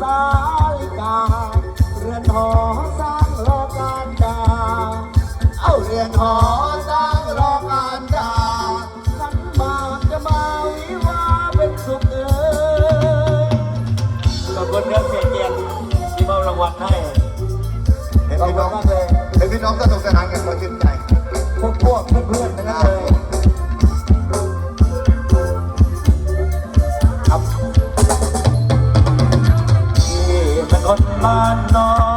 สาลิกา เรือนหอสร้างโลกานดา เอาเรือนหอสร้างโลกานดาขันมาจะมาวิวาเป็นสุขเออยขอบคุณครับเสียเกียรติที่มอบรางวัลให้เห็นพี่น้องเห็นพี่น้องก็ตกสนานกันก็ชื่นใจ พวกพวกเพื่อนๆนะครับ my Lord.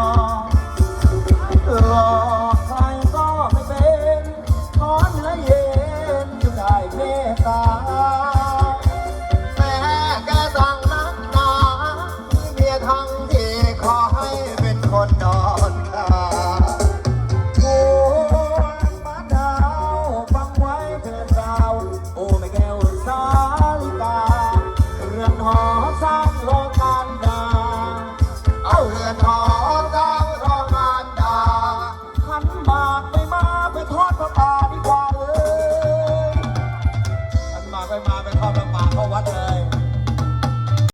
เอาเรือทอดารองานดาขันมากไม่มาไปทอดพระปาดีกว่าเลย